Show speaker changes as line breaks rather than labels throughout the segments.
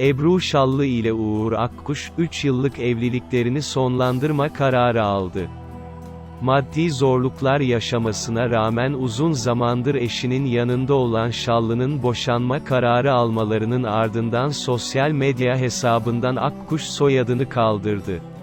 Ebru Şallı ile Uğur Akkuş, 3 yıllık evliliklerini sonlandırma kararı aldı. Maddi zorluklar yaşamasına rağmen uzun zamandır eşinin yanında olan Şallı'nın boşanma kararı almalarının ardından sosyal medya hesabından Akkuş soyadını kaldırdı.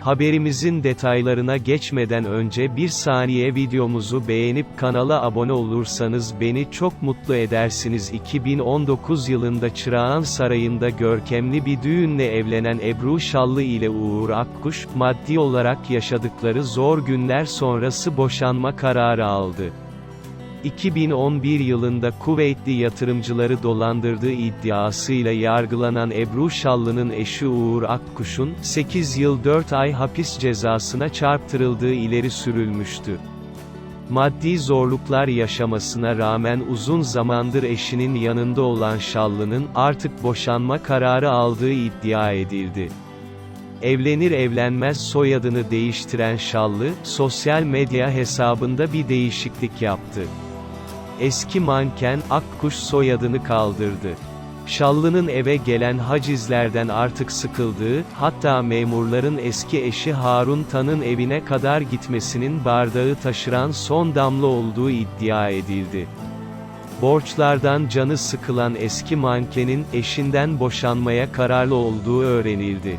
Haberimizin detaylarına geçmeden önce bir saniye videomuzu beğenip kanala abone olursanız beni çok mutlu edersiniz. 2019 yılında Çırağan Sarayı'nda görkemli bir düğünle evlenen Ebru Şallı ile Uğur Akkuş, maddi olarak yaşadıkları zor günler sonrası boşanma kararı aldı. 2011 yılında Kuveytli yatırımcıları dolandırdığı iddiasıyla yargılanan Ebru Şallı'nın eşi Uğur Akkuş'un, 8 yıl 4 ay hapis cezasına çarptırıldığı ileri sürülmüştü. Maddi zorluklar yaşamasına rağmen uzun zamandır eşinin yanında olan Şallı'nın, artık boşanma kararı aldığı iddia edildi. Evlenir evlenmez soyadını değiştiren Şallı, sosyal medya hesabında bir değişiklik yaptı. Eski manken, Akkuş soyadını kaldırdı. Şallı'nın eve gelen hacizlerden artık sıkıldığı, hatta memurların eski eşi Harun Tan'ın evine kadar gitmesinin bardağı taşıran son damla olduğu iddia edildi. Borçlardan canı sıkılan eski mankenin, eşinden boşanmaya kararlı olduğu öğrenildi.